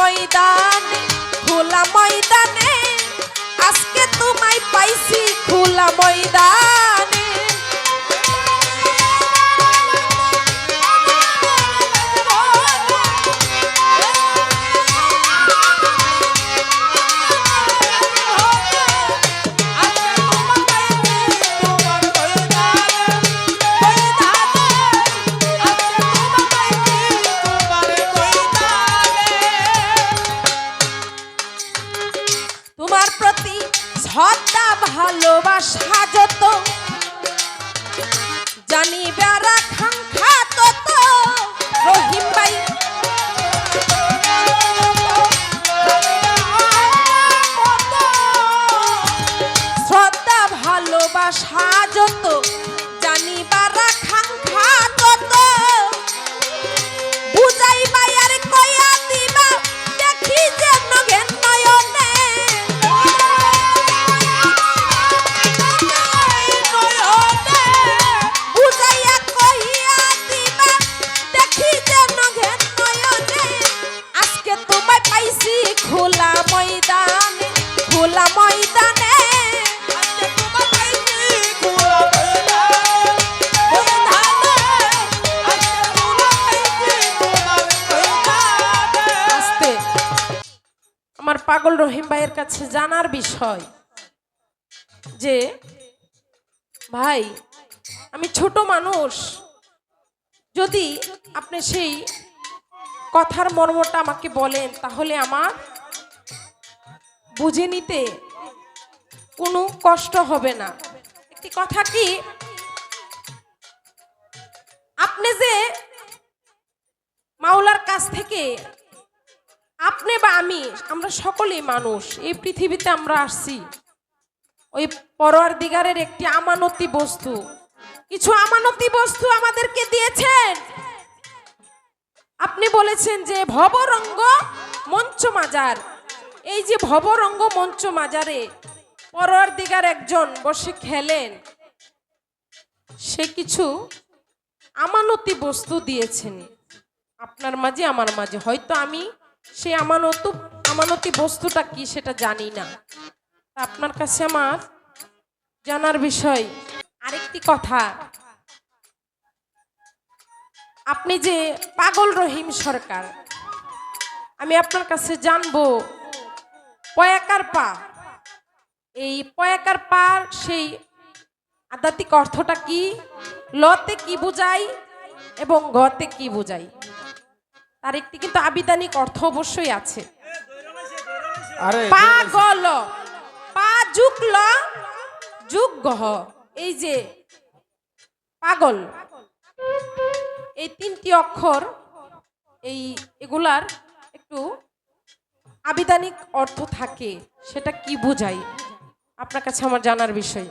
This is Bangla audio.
ময়দান খোলা ময়দান হত্যা ভালোবাসা যত। জানি বেড়া খাং খাত রহিম ভাই। শ্রদ্ধা ভালোবাসা যত। পাইছি খোলা ময়দানে খোলা ময়দানে। আমার পাগল রহিম ভাইয়ের কাছে জানার বিষয় যে, ভাই, আমি ছোট মানুষ, যদি আপনি সেই কথার মর্মটা আমাকে বলেন, তাহলে আমার বুঝে নিতে কোনো কষ্ট হবে না। একটি কথা কি? আপনি যে মাওলার কাছ থেকে আপনি বা আমি, আমরা সকলেই মানুষ, এই পৃথিবীতে আমরা আসছি। ওই পরোয়ার দিগারের একটি আমানতি বস্তু। কিছু আমানতি বস্তু আমাদেরকে দিয়েছেন। আপনি বলেছেন যে ভবরঙ্গ মঞ্চ মাজার। এই যে ভবরঙ্গ মঞ্চ মাজারে পরোয়ার দিগার একজন বসে খেলেন, সে কিছু আমানতি বস্তু দিয়েছেন। আপনার মাঝে, আমার মাঝে। হয়তো আমি সেই আমানত, আমানতি বস্তুটা কি সেটা জানি না। আপনার কাছে আমার জানার বিষয় আরেকটি কথা। আপনি যে পাগল রহিম সরকার আমি আপনার কাছে জানব পয়াকার পা। এই পয়াকার পার সেই আধ্যাত্মিক অর্থটা কি লতে কি বুঝাই এবং গতে কি বুঝাই? তার একটি কিন্তু আবিধানিক অর্থ অবশ্যই আছে। আরে পাগল পা যুগল যুগ গহ। এই যে পাগল। এই তিনটি অক্ষর, এই এগুলার একটু আবিধানিক অর্থ থাকে, সেটা কি বোঝায় আপনার কাছে আমার জানার বিষয়।